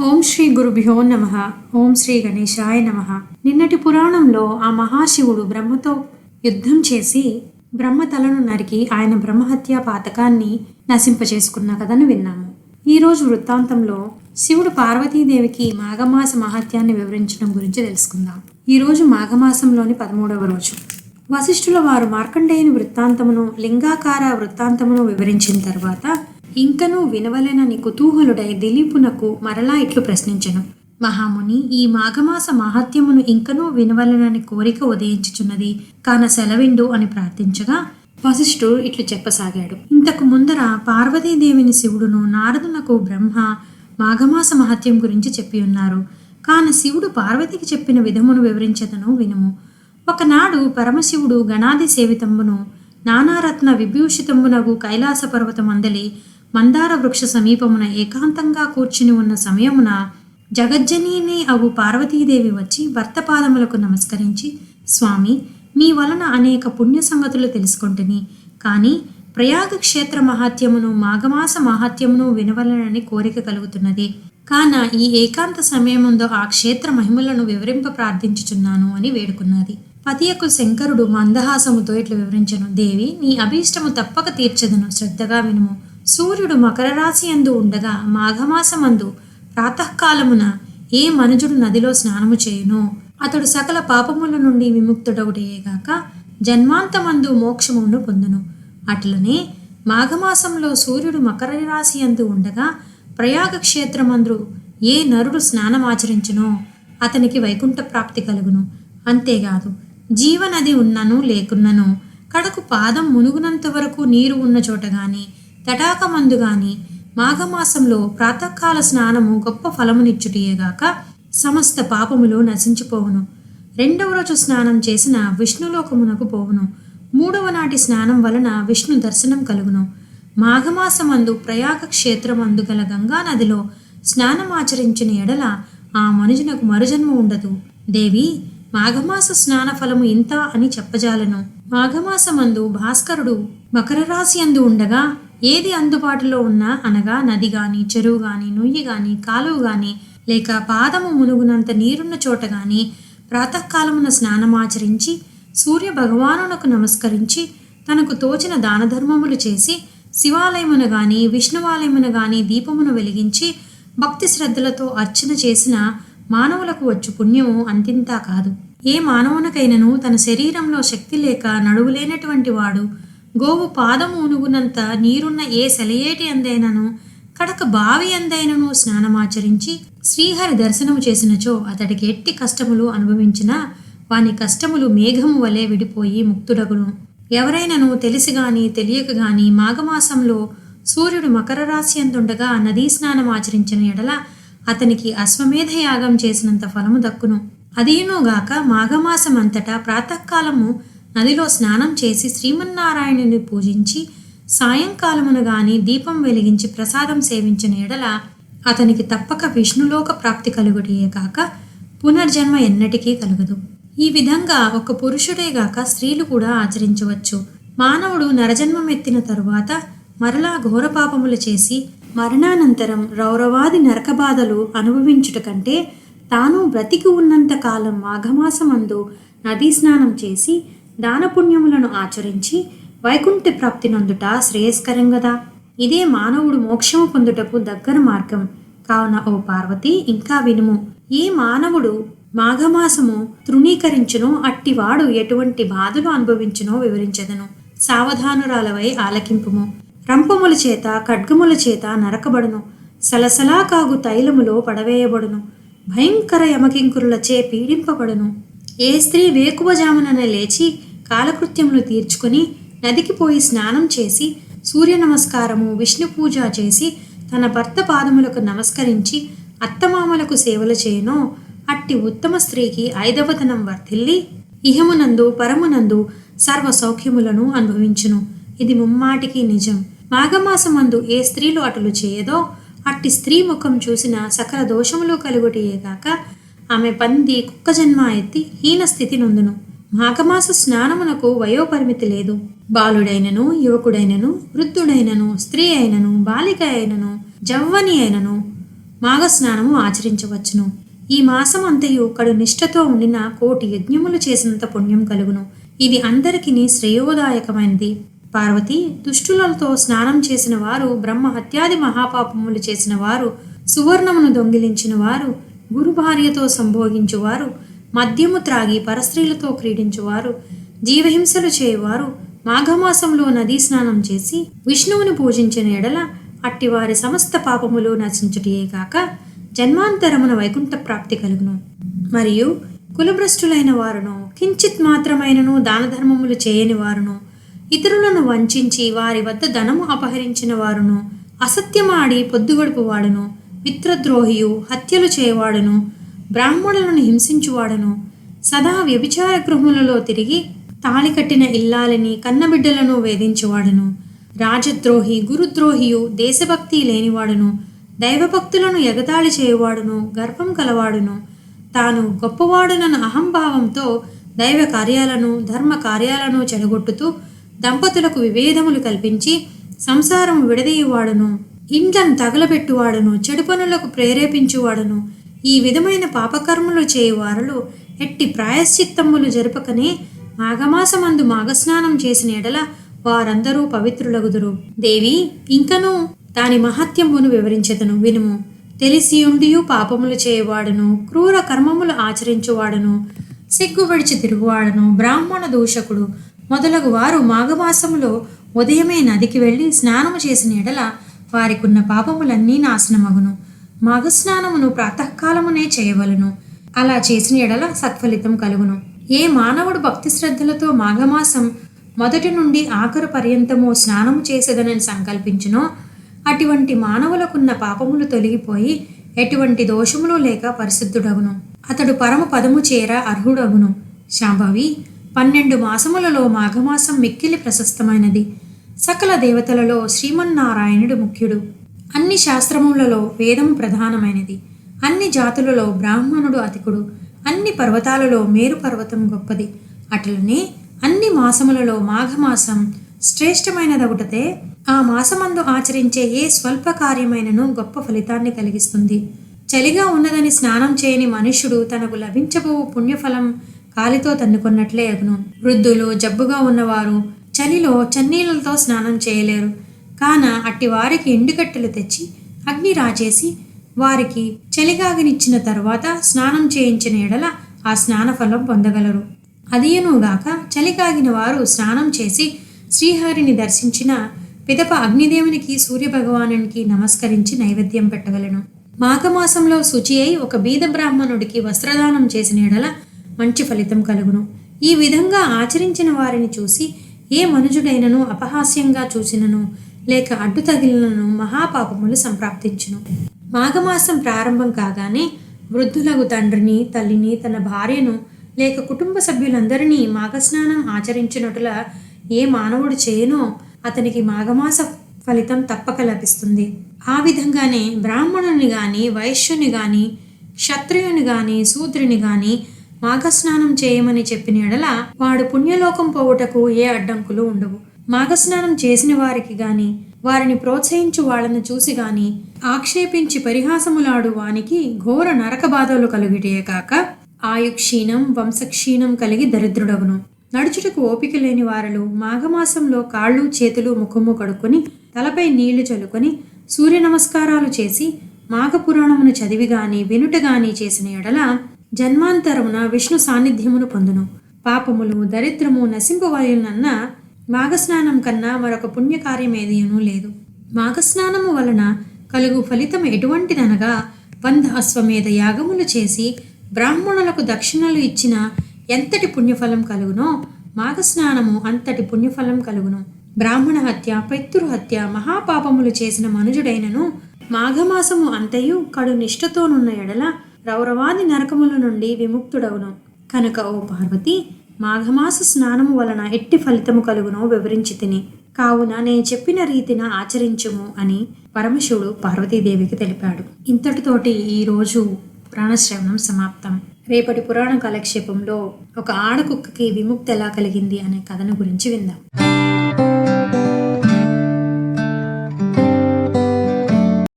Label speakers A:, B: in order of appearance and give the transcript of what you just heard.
A: ఓం శ్రీ గురుభ్యో నమ. ఓం శ్రీ గణేశాయ నమ. నిన్నటి పురాణంలో ఆ మహాశివుడు బ్రహ్మతో యుద్ధం చేసి బ్రహ్మ తలను నరికి ఆయన బ్రహ్మహత్య పాతకాన్ని నశింపచేసుకున్న కథను విన్నాము. ఈ రోజు వృత్తాంతంలో శివుడు పార్వతీదేవికి మాఘమాస మహత్యాన్ని వివరించడం గురించి తెలుసుకుందాం. ఈరోజు మాఘమాసంలోని పదమూడవ రోజు. వశిష్ఠుల వారు మార్కండేయుని వృత్తాంతమును లింగాకార వృత్తాంతమును వివరించిన తర్వాత ఇంకనూ వినవలెనని కుతూహలుడై దిలీపునకు మరలా ఇట్లు ప్రశ్నించెను. మహాముని ఈ మాఘమాస మహాత్యమును ఇంకనూ వినవలెనని కోరిక ఉదయించుచున్నది కాన సెలవిండు అని ప్రార్థించగా వశిష్ఠుడు ఇట్లు చెప్పసాగాడు. ఇంతకు ముందర పార్వతీదేవిని శివుడును నారదునకు బ్రహ్మ మాఘమాస మహత్యం గురించి చెప్పి ఉన్నారు. కాన శివుడు పార్వతికి చెప్పిన విధమును వివరించదను వినుము. ఒకనాడు పరమశివుడు గణాది సేవితంబును నానారత్న విభూషితంబునగు కైలాస పర్వతమందలి మందార వృక్ష సమీపమున ఏకాంతంగా కూర్చుని ఉన్న సమయమున జగజ్జనీని అవు పార్వతీదేవి వచ్చి భర్త పాదములకు నమస్కరించి స్వామి మీ వలన అనేక పుణ్య సంగతులు తెలుసుకొంటిని. కానీ ప్రయాగ క్షేత్ర మహాత్యమును మాఘమాస మహాత్యమును వినవలనని కోరిక కలుగుతున్నది. కాన ఈ ఏకాంత సమయముందో ఆ క్షేత్ర మహిమలను వివరింప ప్రార్థించుచున్నాను అని వేడుకున్నది. పతియకు శంకరుడు మందహాసముతో ఇట్లు వివరించను దేవి నీ అభీష్టము తప్పక తీర్చదను శ్రద్ధగా వినుము. సూర్యుడు మకర రాశి అందు ఉండగా మాఘమాసమందు ప్రాతకాలమున ఏ మనుజుడు నదిలో స్నానము చేయునో? అతడు సకల పాపముల నుండి విముక్తుడవుటయేగాక జన్మాంతమందు మోక్షమును పొందును. అట్లనే మాఘమాసంలో సూర్యుడు మకర రాశి అందు ఉండగా ప్రయాగ క్షేత్రమందు ఏ నరుడు స్నానమాచరించునో? అతనికి వైకుంఠ ప్రాప్తి కలుగును. అంతేకాదు జీవనది ఉన్నను లేకున్నను కడకు పాదం మునుగునంత వరకు నీరు ఉన్న చోట కానీ తటాకమందు గాని మాఘమాసంలో ప్రాతకాల స్నానము గొప్ప ఫలమునిచ్చుటియేగాక సమస్త పాపములు నశించిపోవును. రెండవ రోజు స్నానం చేసిన విష్ణులోకమునకు పోవును. మూడవ నాటి స్నానం వలన విష్ణు దర్శనం కలుగును. మాఘమాసమందు ప్రయాగ క్షేత్రమందు గల గంగా నదిలో స్నానమాచరించిన ఎడల ఆ మనుజునకు మరుజన్మ ఉండదు. దేవి మాఘమాస స్నాన ఫలము ఇంత అని చెప్పజాలను. మాఘమాసమందు భాస్కరుడు మకర రాశి అందు ఉండగా ఏది అందుబాటులో ఉన్నా అనగా నది కానీ చెరువు కానీ నుయ్యి కానీ కాలువ కానీ లేక పాదము మునుగునంత నీరున్న చోట కానీ ప్రాతకాలమున స్నానమాచరించి సూర్య భగవానునకు నమస్కరించి తనకు తోచిన దాన ధర్మములు చేసి శివాలయమున గాని విష్ణువాలయమున గాని దీపమును వెలిగించి భక్తి శ్రద్ధలతో అర్చన చేసిన మానవులకు వచ్చు పుణ్యము అంతింతా కాదు. ఏ మానవునకైనను తన శరీరంలో శక్తి లేక నడువులేనటువంటి వాడు గోవు పాదము ఉనుగునంత నీరున్న ఏ సెలయేటి అందైనను కడక బావి అందైనను స్నానమాచరించి శ్రీహరి దర్శనము చేసినచో అతడికి ఎట్టి కష్టములు అనుభవించినా వాని కష్టములు మేఘము వలె విడిపోయి ముక్తుడగును. ఎవరైనను తెలిసి గాని తెలియక గాని మాఘమాసంలో సూర్యుడు మకర రాశి అందుండగా నదీ స్నానం ఆచరించిన ఎడల అతనికి అశ్వమేధ యాగం చేసినంత ఫలము దక్కును. అదీనుగాక మాఘమాసం అంతటా ప్రాతకాలము నదిలో స్నానం చేసి శ్రీమన్నారాయణుని పూజించి సాయంకాలమున గాని దీపం వెలిగించి ప్రసాదం సేవించిన ఎడల అతనికి తప్పక విష్ణులోక ప్రాప్తి కలుగుటియే కాక పునర్జన్మ ఎన్నటికీ కలుగదు. ఈ విధంగా ఒక పురుషుడే గాక స్త్రీలు కూడా ఆచరించవచ్చు. మానవుడు నరజన్మమెత్తిన తరువాత మరలా ఘోరపాపములు చేసి మరణానంతరం రౌరవాది నరకబాధలు అనుభవించుట కంటే తాను బ్రతికి ఉన్నంత కాలం మాఘమాసమందు నదీ స్నానం చేసి దానపుణ్యములను ఆచరించి వైకుంఠ ప్రాప్తి నందుట శ్రేయస్కరం కదా ఇదే మానవుడు మోక్షము పొందుటకు దగ్గర మార్గం. కావున ఓ పార్వతి ఇంకా వినుము. ఏ మానవుడు మాఘమాసము తృణీకరించునో అట్టివాడు ఎటువంటి బాధలు అనుభవించునో వివరించదను. సావధానురాలవై ఆలకింపుము. రంపముల చేత ఖడ్గముల చేత నరకబడును. సలసలా కాగు తైలములో పడవేయబడును. భయంకర యమకింకురులచే పీడింపబడును. ఏ స్త్రీ వేకువజామున లేచి కాలకృత్యములు తీర్చుకొని నదికి పోయి స్నానం చేసి సూర్య నమస్కారము విష్ణు పూజ చేసి తన భర్త పాదములకు నమస్కరించి అత్తమామలకు సేవలు చేయనో అట్టి ఉత్తమ స్త్రీకి ఐదవతనం వర్తిల్లి ఇహమునందు పరమునందు సర్వ సౌఖ్యములను అనుభవించును. ఇది ముమ్మాటికి నిజం. మాఘమాసమందు ఏ స్త్రీలు అటులు చేయదో అట్టి స్త్రీ ముఖం చూసిన సకల దోషములు కలుగుటయేగాక ఆమె పంది కుక్క జన్మ ఎత్తి హీన స్థితి నుందును. మాఘమాస స్నానమునకు వయోపరిమితి లేదు. బాలుడైనను యువకుడైనను వృద్ధుడైనను స్త్రీ అయినను బాలిక అయినను జవ్వని అయినను మాఘస్నానము ఆచరించవచ్చును. ఈ మాసం అంతయు కడు నిష్ఠతో ఉండిన కోటి యజ్ఞములు చేసినంత పుణ్యం కలుగును. ఇది అందరికీ శ్రేయోదాయకమైనది. పార్వతి దుష్టులతో స్నానం చేసిన వారు బ్రహ్మ హత్యాది మహాపాపములు చేసిన వారు సువర్ణమును దొంగిలించిన వారు గురు భార్యతో సంభోగించువారు మద్యము త్రాగి పరస్త్రీలతో క్రీడించువారు జీవహింసలు చేయువారు మాఘమాసంలో నదీ స్నానం చేసి విష్ణువుని పూజించిన ఎడల అట్టివారి సమస్త పాపములు నశించుటయే కాక జన్మాంతరమున వైకుంఠ ప్రాప్తి కలుగును. మరియు కులభ్రష్టులైన వారును కించిత్ మాత్రమైనను దాన ధర్మములు చేయని వారును ఇతరులను వంచించి వారి వద్ద ధనము అపహరించిన వారును అసత్యమాడి పొద్దుగడుపు వాడును మిత్రద్రోహియు హత్యలు చేయవాడును బ్రాహ్మణులను హింసించువాడును సదా వ్యభిచార గృహములలో తిరిగి తాళి కట్టిన ఇల్లాలని కన్నబిడ్డలను వేధించువాడును రాజద్రోహి గురుద్రోహియు దేశభక్తి లేనివాడును దైవభక్తులను ఎగతాళి చేయువాడును గర్వం కలవాడును తాను గొప్పవాడునన్న అహంభావంతో దైవ కార్యాలను ధర్మ కార్యాలను చెడగొట్టుతూ దంపతులకు విభేదములు కల్పించి సంసారం విడదీయువాడును. ఇండ్లను తగలబెట్టువాడును చెడు పనులకు ప్రేరేపించువాడును. ఈ విధమైన పాపకర్మలు చేయువారులు ఎట్టి ప్రాయశ్చిత్తములు జరుపకనే మాఘమాసమందు మాఘస్నానం చేసిన ఎడల వారందరూ పవిత్రులగుదురు. దేవి ఇంకను దాని మహత్యమును వివరించెదను వినుము. తెలిసి ఉండియు పాపములు చేయవాడును క్రూర కర్మములు ఆచరించువాడును సిగ్గు విడిచి తిరుగువాడును బ్రాహ్మణ దూషకుడు. మొదలగు వారు మాఘమాసములో ఉదయమే నదికి వెళ్ళి స్నానము చేసిన ఎడల వారికున్న పాపములన్నీ నాశనమగును. మాఘస్నానమును ప్రాతకాలమునే చేయవలను. అలా చేసిన ఎడల సత్ఫలితం కలుగును. ఏ మానవుడు భక్తి శ్రద్ధలతో మాఘమాసం మొదటి నుండి ఆఖరు పర్యంతము స్నానము చేసేదనని సంకల్పించునో అటువంటి మానవులకున్న పాపములు తొలగిపోయి ఎటువంటి దోషములు లేక పరిశుద్ధుడగును. అతడు పరమ పదము చేర అర్హుడగును. శాంభవి పన్నెండు మాసములలో మాఘమాసం మిక్కిలి ప్రశస్తమైనది. సకల దేవతలలో శ్రీమన్నారాయణుడు ముఖ్యుడు. అన్ని శాస్త్రములలో వేదం ప్రధానమైనది. అన్ని జాతులలో బ్రాహ్మణుడు అతికుడు అన్ని పర్వతాలలో మేరు పర్వతం గొప్పది. అట్లనే అన్ని మాసములలో మాఘమాసం శ్రేష్టమైనదొకటతే ఆ మాసమందు ఆచరించే ఏ స్వల్ప కార్యమైనను గొప్ప ఫలితాన్ని కలిగిస్తుంది. చలిగా ఉన్నదని స్నానం చేయని మనుష్యుడు తనకు లభించబో పుణ్యఫలం కాలితో తన్నుకున్నట్లే అగును. వృద్ధులు జబ్బుగా ఉన్నవారు చలిలో చన్నీళ్ళతో స్నానం చేయలేరు. కాన అట్టి వారికి ఎండుకట్టెలు తెచ్చి అగ్ని రాచేసి వారికి చలిగాగనిచ్చిన తర్వాత స్నానం చేయించిన ఎడల ఆ స్నాన ఫలం పొందగలరు. అదియనుగాక చలికాగిన వారు స్నానం చేసి శ్రీహరిని దర్శించిన పిదప అగ్నిదేవునికి సూర్యభగవానునికి నమస్కరించి నైవేద్యం పెట్టగలను మాఘమాసంలో శుచి అయి ఒక బీద బ్రాహ్మణుడికి వస్త్రదానం చేసిన ఎడల మంచి ఫలితం కలుగును. ఈ విధంగా ఆచరించిన వారిని చూసి ఏ మనుజుడైనను అపహాస్యంగా చూసినను? లేక అడ్డు తగిలినను మహాపాపములు సంప్రాప్తించును. మాఘమాసం ప్రారంభం కాగానే వృద్ధులకు తండ్రిని తల్లిని తన భార్యను లేక కుటుంబ సభ్యులందరినీ మాఘస్నానం ఆచరించినట్ల ఏ మానవుడు చేయనో అతనికి మాఘమాస ఫలితం తప్పక లభిస్తుంది. ఆ విధంగానే బ్రాహ్మణుని కానీ వైశ్యుని కానీ క్షత్రియుని కానీ శూద్రుని కానీ మాఘస్నానం చేయమని చెప్పిన ఎడల వాడు పుణ్యలోకం పోవుటకు ఏ అడ్డంకులు ఉండవు. మాఘస్నానం చేసిన వారికి గాని వారిని ప్రోత్సహించు వాళ్ళను చూసి గాని ఆక్షేపించి పరిహాసములాడు వానికి ఘోర నరక బాధలు కలుగిటే కాక ఆయుక్షీణం వంశక్షీణం కలిగి దరిద్రుడవును నడుచుటకు ఓపిక లేని వారలు మాఘమాసంలో కాళ్ళు చేతులు ముఖము కడుక్కొని తలపై నీళ్ళు చల్లుకొని సూర్య నమస్కారాలు చేసి మాఘపురాణమును చదివి గాని వినుట గాని చేసిన ఎడల జన్మాంతరమున విష్ణు సాన్నిధ్యమును పొందును. పాపములు దరిద్రము నశింపవలనన్న మాఘస్నానం కన్నా మరొక పుణ్యకార్యమేదియును లేదు. మాఘస్నానము వలన కలుగు ఫలితం ఎటువంటిదనగా వంద అశ్వమేధ యాగములు చేసి బ్రాహ్మణులకు దక్షిణలు ఇచ్చిన ఎంతటి పుణ్యఫలం కలుగునో మాఘస్నానము అంతటి పుణ్యఫలం కలుగును. బ్రాహ్మణ హత్య పితృహత్య మహాపాపములు చేసిన మనుజుడైనను మాఘమాసము అంతయు కడు నిష్ఠతోనున్న ఎడల రౌరవాది నరకముల నుండి విముక్తుడవును కనుక ఓ పార్వతి మాఘమాస స్నానము వలన ఎట్టి ఫలితము కలుగునో వివరించి తిని. కావున నేను చెప్పిన రీతిన ఆచరించుము అని పరమశివుడు పార్వతీదేవికి తెలిపాడు. ఇంతటితోటి ఈరోజు పురాణశ్రవణం సమాప్తం. రేపటి పురాణ కాలక్షేపంలో ఒక ఆడకుక్కకి విముక్తి ఎలా కలిగింది అనే కథను గురించి విందాం.